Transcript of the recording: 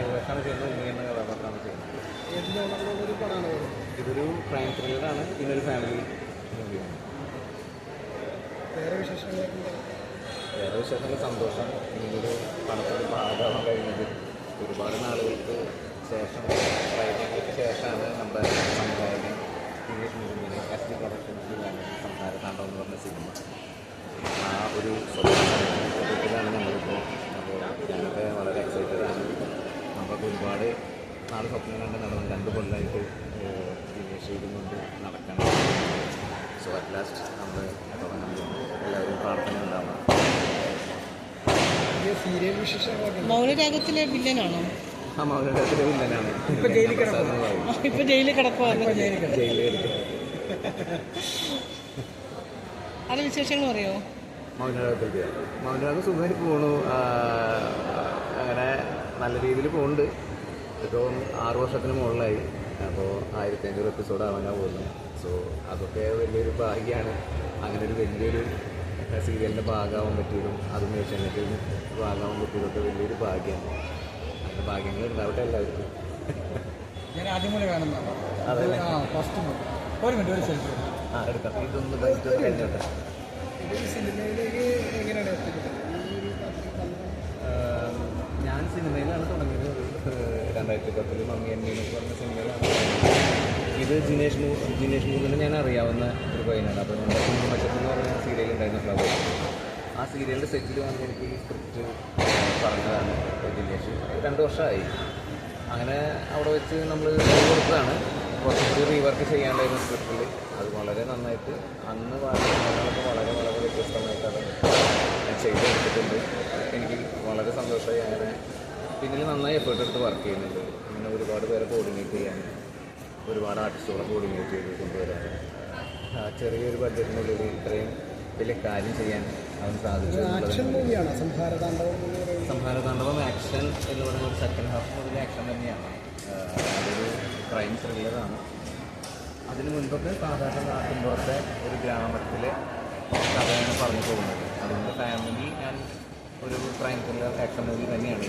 നായകവേഷമാണ് ചെയ്യുന്നത് എന്ന കഥാപാത്രമാണ് ചെയ്യുന്നത്? ഇതൊരു ക്രൈം ത്രില്ലറാണ് ഇന്നൊരു ഫാമിലി മൂവിയാണ് വേറെ വിശേഷങ്ങൾ സന്തോഷം. ഇങ്ങനൊരു പണത്തിൽ ഭാഗമാകാൻ കഴിഞ്ഞത്. ഒരുപാട് നാളുകൾക്ക് ശേഷം ശേഷമാണ് നമ്മുടെ സംവിധായകൻ ഇംഗ്ലീഷ് മുരുകനെ എസ് ഡി പ്രൊഡക്ഷൻസിലാണ് സംസാര താണ്ഡവം എന്ന് പറഞ്ഞ സിനിമ ആ ഒരു സ്വപ്നത്തിലാണ് ഞങ്ങളിപ്പോൾ അപ്പോൾ ഞാനൊക്കെ വളരെ എക്സൈറ്റഡ് ആണ് നമ്മളൊക്കെ ഒരുപാട് നാല് സ്വപ്നം കണ്ട് നടന്നു രണ്ട് കൊല്ലമായിട്ട് ഇതുകൊണ്ട് നടക്കണം. സോ അറ്റ് ലാസ്റ്റ് നമ്മൾ തുടങ്ങുന്നുണ്ട് എല്ലാവരും പ്രാർത്ഥന ഉണ്ടാവണം? മൗനരാഗത്തിലെ വില്ലനാണോ? ആ മൗനരാഗത്തിലെ വില്ലനാണ്. ഇപ്പൊ ജയിലിൽ. ഇപ്പൊ ജയിലിൽ കിടപ്പാണ് ജയിലിൽ കിടക്കും. ജയിലിൽ കിടക്കും. അത് വിശേഷങ്ങൾ പറയോ മൗനരാഗത്തിലേക്ക് മൗനരാഗം സുഖമായിട്ട് പോണു. അങ്ങനെ നല്ല രീതിയിൽ പോകുന്നുണ്ട് ഇപ്പം ആറ് വർഷത്തിന് മുകളിലായി. അപ്പോൾ ആയിരത്തി അഞ്ഞൂറ് എപ്പിസോഡ് ആവാനാ പോകുന്നു സോ അതൊക്കെ വലിയൊരു ഭാഗ്യമാണ് അങ്ങനെ ഒരു വലിയൊരു സീരിയലിന്റെ ഭാഗമാവാൻ പറ്റിയതും അതും ഏഷ്യാനെറ്റിൽ ഭാഗമാവാൻ പറ്റിയതൊക്കെ വലിയൊരു ഭാഗ്യമാണ് അങ്ങനെ ഭാഗ്യങ്ങൾ ഉണ്ടാവട്ടെ എല്ലാവർക്കും. ഞാൻ ആദ്യം അതല്ലേ? ഫസ്റ്റ് ഒരു മിനിറ്റ് ഒരു സെൽഫി ആ എടുക്കാം. ഇതൊന്ന് ഇതൊന്ന് കഴിഞ്ഞോട്ടെ. സിനിമയിലേക്ക് എങ്ങനെയാണ്? രണ്ടായിരത്തി പത്തിൽ മമ്മി എന്നെ എന്നൊക്കെ പറഞ്ഞ സിനിമയിലാണ് ഇത് ജിനേഷ് മൂ ജിനേഷ് മൂന്നിനെ ഞാൻ അറിയാവുന്ന ഒരു പയ്യനാണ് അപ്പോൾ നമ്മുടെ കുഞ്ഞുമച്ചത്ത് എന്ന് പറഞ്ഞ സീരിയൽ ഉണ്ടായിരുന്ന ഫ്ലവർ ആ സീരിയലിന്റെ സെറ്റിൽ വന്ന് എനിക്ക് ഈ സ്ക്രിപ്റ്റ് പറഞ്ഞതാണ് ജിനേഷ്. രണ്ട് വർഷമായി. അങ്ങനെ അവിടെ വെച്ച് നമ്മൾ കൊടുത്തതാണ്. കുറച്ചുകൂടി റീവർക്ക് ചെയ്യാണ്ടായിരുന്നു സ്ക്രിപ്റ്റിൽ അത് വളരെ നന്നായിട്ട് അന്ന് വളരെ വളരെ വളരെ വ്യത്യസ്തമായിട്ടാണ് ചെയ്തെടുത്തിട്ടുണ്ട് എനിക്ക് വളരെ സന്തോഷമായി അങ്ങനെ പിന്നിൽ നന്നായി എഫേർട്ട് എടുത്ത് വർക്ക് ചെയ്യുന്നുണ്ട്. അങ്ങനെ ഒരുപാട് പേരെ കോർഡിനേറ്റ് ചെയ്യാൻ ഒരുപാട് ആർട്ടിസ്റ്റുകളെ കോർഡിനേറ്റ് ചെയ്ത് കൊണ്ടുവരാൻ. ആ ചെറിയൊരു ബഡ്ജറ്റിനുള്ളിൽ ഇത്രയും വലിയ കാര്യം ചെയ്യാൻ അവന് സാധിച്ചു ആക്ഷൻ മൂവിയാണ് സംഹാരതാണ്ഡവം ആക്ഷൻ എന്ന് പറയുന്ന ഒരു സെക്കൻഡ് ഹാഫ് മുതൽ ആക്ഷൻ തന്നെയാണ് അതൊരു ക്രൈം ത്രില്ലറാണ് അതിന് മുൻപൊക്കെ സാധാരണ നാട്ടിൻപുറത്തെ ഒരു ഗ്രാമത്തിലെ കഥയാണ് പറഞ്ഞു പോകുന്നത്. അതുകൊണ്ട് ഫാമിലി ഞാൻ ഒരു ക്രൈം ത്രില്ലർ ആക്ഷൻ മൂവി തന്നെയാണ്